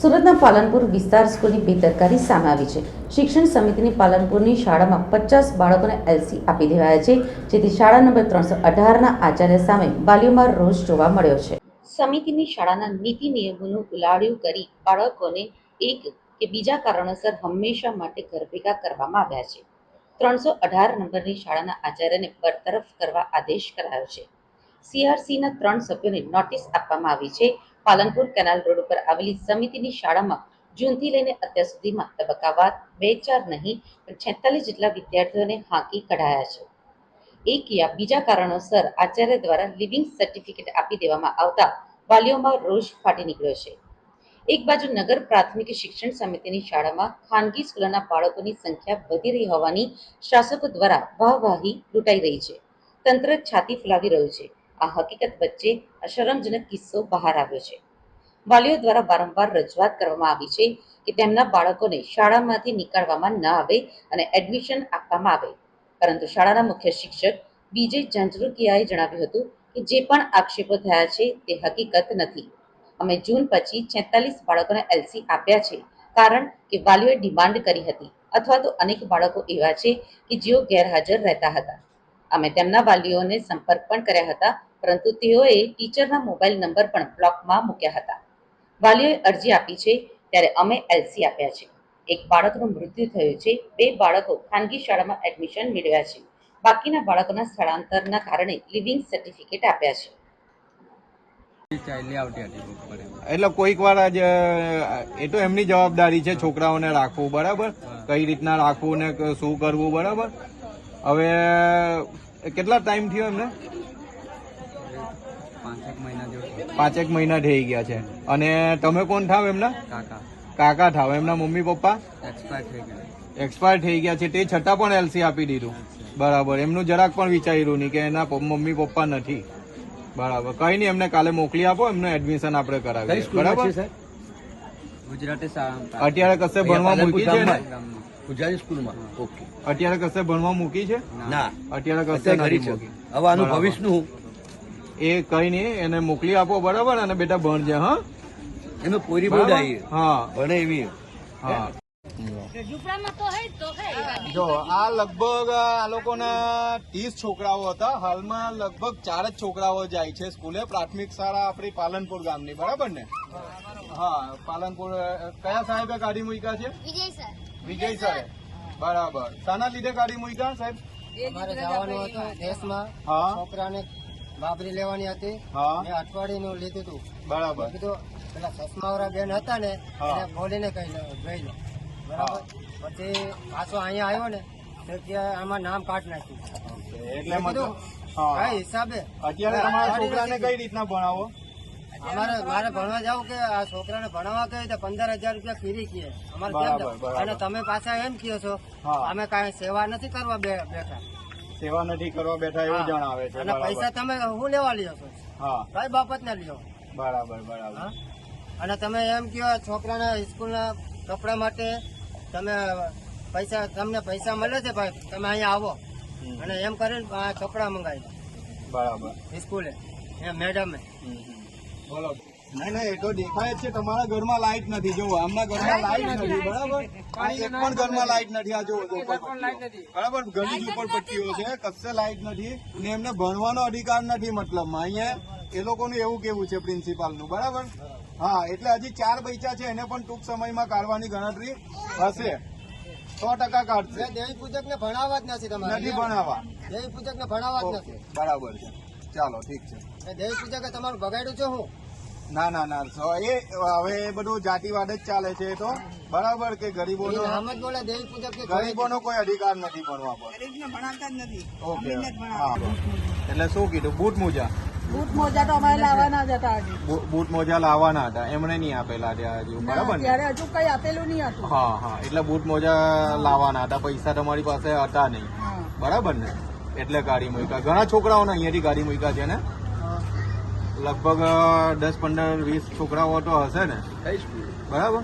સુરતના પાલનપુર વિસ્તાર સ્કૂલની બેદરકારી સામે આવી છે. શિક્ષણ સમિતિની પાલનપુરની શાળામાં પચાસ બાળકોને એલસી આપી દેવાયા છે, જેથી શાળા નંબર ત્રણસો અઢારના આચાર્ય સામે વાલીઓમાં રોષ જોવા મળ્યો છે. સમિતિની શાળાના નીતિ નિયમોનું ઉલાડ્યું કરી બાળકોને એક કે બીજા કારણોસર હંમેશા માટે ઘર ભેગા કરવામાં આવ્યા છે. ત્રણસો અઢાર નંબરની શાળાના આચાર્યને બરતરફ કરવા આદેશ કરાયો છે. સીઆરસીના ત્રણ સભ્યોને નોટિસ આપવામાં આવી છે પાલનપુર કેનાલ રોડ ઉપર આવેલી સમિતિની શાળામાં જૂનથી લઈને અત્યાર સુધીમાં તબક્કાવાર બે ચાર નહીં, પણ છેતાલીસ જેટલા વિદ્યાર્થીઓને હાંકી કઢાયા છે. એક યા બીજા કારણોસર આચાર્ય દ્વારા લિવિંગ સર્ટિફિકેટ આપી દેવામાં આવતા વાલીઓમાં રોષ ફાટી નીકળ્યો છે. એક બાજુ નગર પ્રાથમિક શિક્ષણ સમિતિની શાળામાં ખાનગી સ્કૂલોના બાળકોની સંખ્યા વધી રહી હોવાની શાસકો દ્વારા વાહવાહી લૂંટાઈ રહી છે. તંત્ર છાતી ફુલાવી રહ્યું છે. આ હકીકત વચ્ચે અશરમજનક કિસ્સો બહાર આવ્યો છે. વાલીઓ દ્વારા વારંવાર રજૂઆત કરવામાં આવી છે કે તેમના બાળકોને શાળામાંથી નીકાળવામાં ન આવે અને એડમિશન આપવામાં આવે. પરંતુ શાળાના મુખ્ય શિક્ષક વિજય ઝંઝરુકિયાએ જણાવ્યું હતું કે જે પણ આક્ષેપો થયા છે તે હકીકત નથી. અમે જૂન પછી છેતાલીસ બાળકોને એલસી આપ્યા છે કારણ કે વાલીઓએ ડિમાન્ડ કરી હતી અથવા તો અનેક બાળકો એવા છે કે જેઓ ગેરહાજર રહેતા હતા. અમે તેમના વાલીઓને સંપર્ક પણ કર્યા હતા પરંતુ તેઓએ ટીચરના મોબાઈલ નંબર પણ બ્લોકમાં મૂક્યા હતા. વાલીઓએ અરજી આપી છે ત્યારે અમે એલસી આપ્યા છે. એક બાળકનું મૃત્યુ થયું છે. બે બાળકો ખાનગી શાળામાં એડમિશન મેળવ્યા છે. બાકીના બાળકોના સ્થળાંતરના કારણે લિવિંગ સર્ટિફિકેટ આપ્યા છે. એટલે કોઈક વાર જ એ તો એમની જવાબદારી છે છોકરાઓને રાખવું બરાબર? કઈ રીતના રાખવું ને શું કરવું બરાબર? હવે કેટલા ટાઈમ થયો એમને? પાંચેક મહિના મહિના થઈ ગયા છે. અને તમે કોણ થાવ એમના? કાકા. કાકા થાવ. એમના મમ્મી પપ્પા? એક્સપાયર થઈ ગયા. એક્સપાયર થઈ ગયા છે. તે છતાં પણ એલસી આપી દીધું. બરાબર. એમનું જરાક પણ વિચાર્યું નહીં કે એના મમ્મી પપ્પા નથી. બરાબર. કઈ નહીં એમને કાલે મોકલી આપો. એમને એડમિશન આપણે કરાવીએ. બરાબર? ગુજરાતી અત્યારે કશે ભણવા મૂકી છે ને ગુજરાતી સ્કૂલમાં? ઓકે. અત્યારે કશે ભણવા મૂકી છે? ના. અત્યારે કશે નથી ઘરી છે. મૂકી. હવે આનું ભવિષ્યનું એ કઈ નહીં એને મોકલી આપો બરાબર? અને બેટા ભણજે હા? એનું પૂરી બહુ? હા. ભણે એવી. હા. ઝૂંપડામાં તો હે જ તો હે જો આ લગભગ આ લોકોના ત્રીસ છોકરાઓ હતા. હાલમાં લગભગ ચાર જ છોકરાઓ જાય છે સ્કૂલે. પ્રાથમિક શાળા આપણી પાલનપુર ગામની બરાબર ને? હા પાલનપુર કયા સાહેબે કાઢી મૂક્યા છે? વિજય સર. બરાબર. શાના લીધે કાઢી મૂક્યા સાહેબ? અમારે જવાનું હતું દેશમાં. હા. છોકરાને બાબરી લેવાની હતી. મેં અઠવાડિયું લીધું હતું. બરાબર. કીધું પેલા ચશ્માવાળા બેન હતા ને. એને બોલીને કહી લો જોઈ લો. બરાબર? પછી પાછો અહીંયા આવ્યો ને તો ત્યાં આમાં નામ કાઢ નાખ્યું. એટલે મતલબ કઈ હિસાબે? અત્યારે તમારા છોકરાને કઈ રીતના ભણાવો? અમારે મારે ભણવા જાવ કે આ છોકરાને ભણાવવા કહે તો પંદર હજાર રૂપિયા ફીરી કીએ. અમારે. અને તમે પાછા એમ કહો છો અમે કાંઈ સેવા નથી કરવા બેઠા. સેવા નથી કરવા બેઠા એવું હા. જણાવે છે અને પૈસા તમે શું લેવા લ્યો છો? હા. કઈ બાબત ને લ્યો? બરાબર બરાબર. હા? અને તમે એમ કહો છોકરાના સ્કૂલના કપડા માટે તમે પૈસા તમને પૈસા મળે છે ભાઈ? તમે અહીંયા આવો. અને એમ કરીને આ કપડા મંગાવી બરાબર. સ્કૂલે. એ મેડમે. બોલો. નહીં નહીં એ તો દેખાય જ છે તમારા ઘરમાં લાઈટ નથી જો આમના ઘરમાં લાઈટ નથી બરાબર? એક પણ ઘરમાં લાઈટ નથી આ જો બરાબર ઘણી ઝુંપડપટ્ટીઓ છે કશે લાઈટ નથી ને એમને ભણવાનો અધિકાર નથી મતલબમાં. અહીંયા એ લોકોનું એવું કેવું છે પ્રિન્સિપાલનું બરાબર? હા એટલે હજી ચાર પૈસા છે એને પણ ટૂંક સમયમાં કાઢવાની ગણતરી હશે. સો ટકા કાઢશે. દેવી પૂજક ને ભણાવવા જ નથી તમારે નથી ભણાવવા. દેવી પૂજક ને ભણાવવા જ નથી. બરાબર છે. ચાલો ઠીક છે. દેવી પૂજકે તમારું બગાડ્યું છે હું? ના ના ના. સો એ હવે એ બધું જાતિવાદ જ ચાલે છે એ તો. બરાબર કે ગરીબોનો ગરીબોનો કોઈ અધિકાર નથી ભણવા પર. ઓકે. એટલે શું કીધું? બૂટ મોજા. બૂટ મોજા તો અમારે લાવવાના જ હતા બૂટ મોજા લાવવાના હતા. એમણે નહીં આપેલા ત્યાં હજુ. બરાબર ત્યારે હજુ કઈ આપેલું નહીં હતું. હા હા. એટલે બૂટ મોજા લાવવાના હતા. પૈસા તમારી પાસે હતા નહીં. બરાબર ને? એટલે ગાડી મૂક્યા ઘણા છોકરાઓને અહીંયાથી ગાડી મૂક્યા છે ને? લગભગ દસ પંદર વીસ છોકરાઓ તો હશે ને? બરાબર?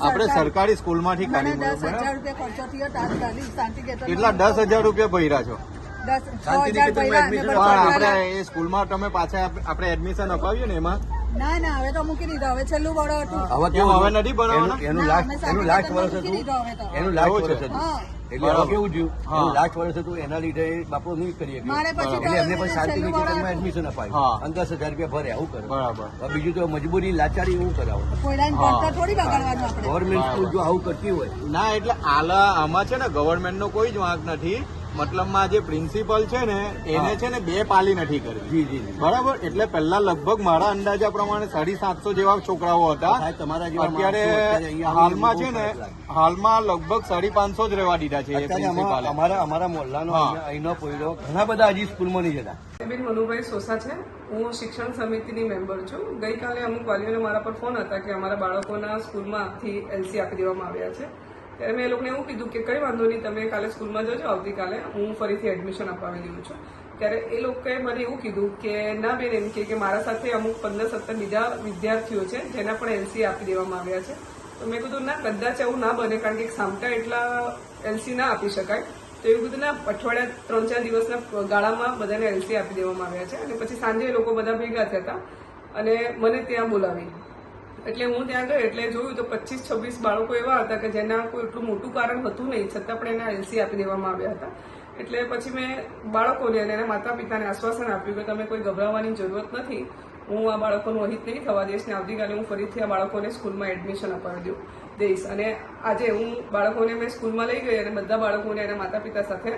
આપણે સરકારી સ્કૂલમાંથી ગાડી દસ હજાર રૂપિયા ખર્ચો થયો તાત્કાલિક શાંતિ કેતન કેટલા? દસ હજાર રૂપિયા ભર્યા છો. શાંતિનિકેતનમાં પણ આપણે એ સ્કૂલમાં તમે પાછા આપ- આપણે એડમિશન અપાવ્યું ને એમાં? ના ના હવે તો મૂકી દીધો હવે છેલ્લું બળો હતું. હવે કેમ કેવું હવે નથી ભણાવવાના? એનું- લાસ્ટ એનું લાસ્ટ વર્ષ. હતું. એનું લાસ્ટ વર્ષ છે? હતું. એટલે હવે કેવું થયું? લાસ્ટ વર્ષ હતું એના લીધે બાપુ નહીં કરી શક્યો. એટલે એમને પણ શાંતિ નિકેતનમાં એડમિશન. અપાયું. અને દસ હજાર રૂપિયા ભરે આવું કરે. બરાબર. બીજું તો મજબૂરી લાચારી એવું કરાવો ગવર્મેન્ટ સ્કૂલ જો આવું કરતી હોય. ના એટલે આલા આમાં છે ને ગવર્મેન્ટ નો કોઈ જ વાંક નથી. મતલબમાં જે પ્રિન્સિપલ છે ને એને છે ને બે પાલી નથી કરી. જી જી બરાબર? એટલે પહેલા લગભગ મારા અંદાજા પ્રમાણે સાડી સાતસો જેવા છોકરાઓ હતા. તમારા જેવા અત્યારે હાલમાં છે ને. હાલમાં લગભગ સાડી પાંચસો જ રહેવા દીધા છે અમારા પ્રિન્સિપાલે અમારા અમારા મોહલ્લાનો અહીંનો પોયરો ઘણા બધા હજી સ્કૂલમાં નહીં જતા. બેન મનુભાઈ સોસા છે. હું શિક્ષણ સમિતિની મેમ્બર છું. ગઈકાલે અમુક વાલીઓને મારા પર ફોન હતા કે અમારા બાળકોના સ્કૂલમાંથી એલસી આપી દેવામાં આવ્યા છે. ત્યારે મેં એ લોકોને એવું કીધું કે કંઈ વાંધો નહીં, તમે કાલે સ્કૂલમાં જજો, આવતીકાલે હું ફરીથી એડમિશન અપાવી દઉં છું. ત્યારે એ લોકોએ મને એવું કીધું કે, ના બેન, એમ કે મારા સાથે અમુક પંદર સત્તર બીજા વિદ્યાર્થીઓ છે, જેના પણ એલસી આપી દેવામાં આવ્યા છે. તો મેં કીધું, ના, કદાચ એવું ના બને, કારણ કે સામટા એટલા એલસી ના આપી શકાય. તો એવું કીધું, ના, અઠવાડિયા ત્રણ ચાર દિવસના ગાળામાં બધાને એલસી આપી દેવામાં આવ્યા છે. અને પછી સાંજે લોકો બધા ભેગા થયા હતા અને મને ત્યાં બોલાવી. એટલે હું ત્યાં ગઈ એટલે જોયું તો પચીસ છવ્વીસ બાળકો એવા હતા કે જેના કોઈ એટલું મોટું કારણ હતું નહીં, છતાં પણ એના એલસી આપી દેવામાં આવ્યા હતા. એટલે પછી મેં બાળકોને અને એના માતા પિતાને આશ્વાસન આપ્યું કે તમે કોઈ ગભરાવાની જરૂરત નથી, હું આ બાળકોનું અહિત નહીં થવા દઈશ ને આવતીકાલે હું ફરીથી આ બાળકોને સ્કૂલમાં એડમિશન અપાવી દઉં, દઈશ. અને આજે હું બાળકોને મેં સ્કૂલમાં લઈ ગઈ અને બધા બાળકોને એના માતા પિતા સાથે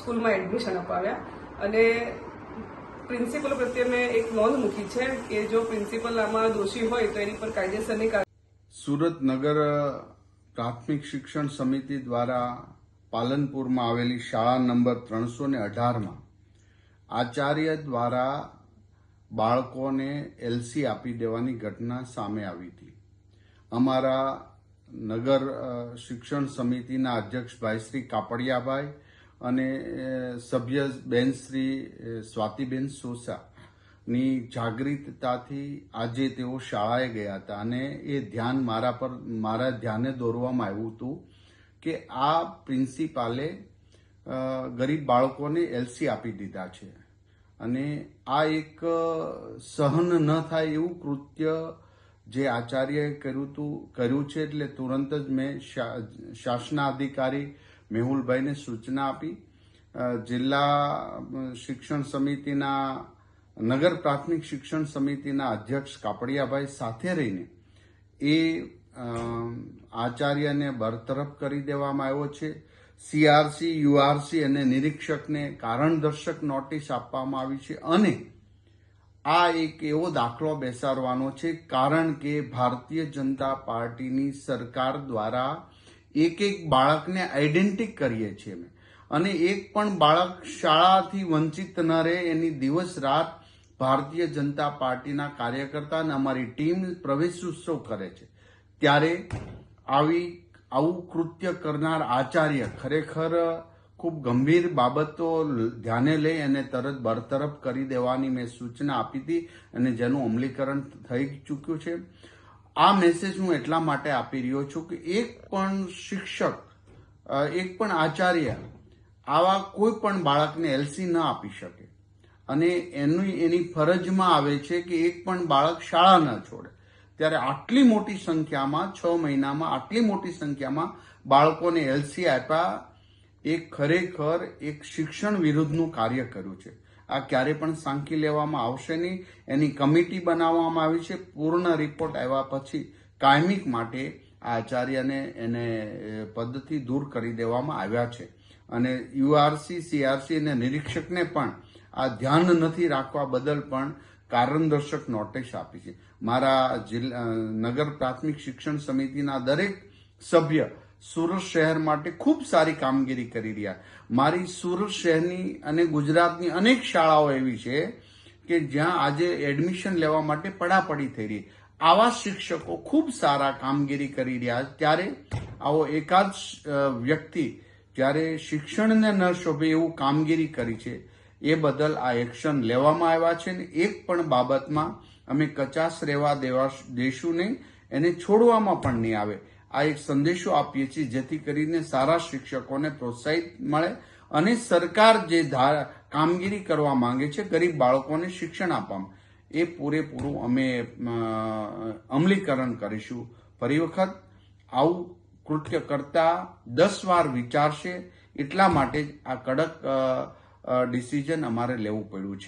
સ્કૂલમાં એડમિશન અપાવ્યા. અને પ્રિન્સિપલ પ્રત્યે મેં એક નોંધ મૂકી છે કે જો પ્રિન્સિપલ આમાં દોષી હોય તો એની પર કાયદેસરની સુરત નગર પ્રાથમિક શિક્ષણ સમિતિ દ્વારા પાલનપુરમાં આવેલી શાળા નંબર ત્રણસો ને અઢારમાં આચાર્ય દ્વારા બાળકોને એલસી આપી દેવાની ઘટના સામે આવી હતી. અમારા નગર શિક્ષણ સમિતિના અધ્યક્ષ ભાઈ શ્રી કાપડિયાભાઈ અને સભ્ય બેન શ્રી સ્વાતિબેન સોસાની જાગૃતતાથી આજે તેઓ શાળાએ ગયા હતા. અને એ ધ્યાન મારા પર, મારા ધ્યાને દોરવામાં આવ્યું હતું કે આ પ્રિન્સિપાલે ગરીબ બાળકોને એલસી આપી દીધા છે. અને આ એક સહન ન થાય એવું કૃત્ય જે આચાર્યએ કર્યું હતું કર્યું છે એટલે તુરંત જ મેં શા- શાસનાધિકારી મેહુલભાઈને સૂચના આપી જિલ્લા શિક્ષણ સમિતિના, નગર પ્રાથમિક શિક્ષણ સમિતિના અધ્યક્ષ કાપડિયાભાઈ સાથે રહીને એ આચાર્યને બરતરફ કરી દેવામાં આવ્યો છે. સીઆરસી, યુઆરસી અને નિરીક્ષકને કારણદર્શક નોટિસ આપવામાં આવી છે અને આ એક એવો દાખલો બેસાડવાનો છે કારણ કે ભારતીય જનતા પાર્ટીની સરકાર દ્વારા એક એક બાળકને આઈડેન્ટિક કરીએ છીએ અમે. અને એક પણ બાળક શાળાથી વંચિત ન રહે એની દિવસ રાત ભારતીય જનતા પાર્ટીના કાર્યકર્તા અને અમારી ટીમ પ્રવેશ ઉત્સવ કરે છે. ત્યારે આવી, આવું કૃત્ય કરનાર આચાર્ય ખરેખર ખૂબ ગંભીર બાબતો ધ્યાને લઈ અને તરત બરતરફ કરી દેવાની મેં સૂચના આપી હતી અને જેનું અમલીકરણ થઈ ચૂક્યું છે. આ મેસેજ હું એટલા માટે આપી રહ્યો છું કે એક પણ શિક્ષક એક પણ આચાર્ય આવા કોઈ પણ બાળકને એલસી ન આપી શકે. અને એની એની ફરજમાં આવે છે કે એક પણ બાળક શાળા ન છોડે. ત્યારે આટલી મોટી સંખ્યામાં, છ મહિનામાં, આટલી મોટી સંખ્યામાં બાળકોને એલસી આપ્યા, એ ખરેખર એક શિક્ષણ વિરુદ્ધનું કાર્ય કર્યું છે. આ ક્યારે પણ સાંકી લેવામાં આવશે નહીં. એની કમિટી બનાવવામાં આવી છે. પૂર્ણ રિપોર્ટ આવ્યા પછી કાયમિક માટે આચાર્યને એને પદથી દૂર કરી દેવામાં આવ્યા છે. અને યુઆરસી, સીઆરસી અને નિરીક્ષકને પણ આ ધ્યાન નથી રાખવા બદલ પણ કારણદર્શક નોટિસ આપી છે. મારા જિલ્લા નગર પ્રાથમિક શિક્ષણ સમિતિના દરેક સભ્ય સુરત શહેર માટે ખૂબ સારી કામગીરી કરી રહ્યા. મારી સુરત શહેરની અને ગુજરાતની અનેક શાળાઓ એવી છે કે જ્યાં આજે એડમિશન લેવા માટે પડાપડી થઈ રહી. આવા શિક્ષકો ખૂબ સારા કામગીરી કરી રહ્યા ત્યારે આવો એકાદ વ્યક્તિ જ્યારે શિક્ષણને ન શોભે એવું કામગીરી કરી છે, એ બદલ આ એક્શન લેવામાં આવ્યા છે ને એક પણ બાબતમાં અમે કચાશ રહેવા દેવા દેશું નહીં એને છોડવામાં પણ નહીં આવે. આ એક સંદેશો આપીએ છીએ જેથી કરીને સારા શિક્ષકોને પ્રોત્સાહિત મળે અને સરકાર જે કામગીરી કરવા માંગે છે, ગરીબ બાળકોને શિક્ષણ આપવામાં. એ પૂરેપૂરું અમે અમલીકરણ કરીશું. ફરી વખત આવું કૃત્ય કરતા દસ વાર વિચારશે એટલા માટે જ આ કડક ડિસિઝન અમારે લેવું પડ્યું છે.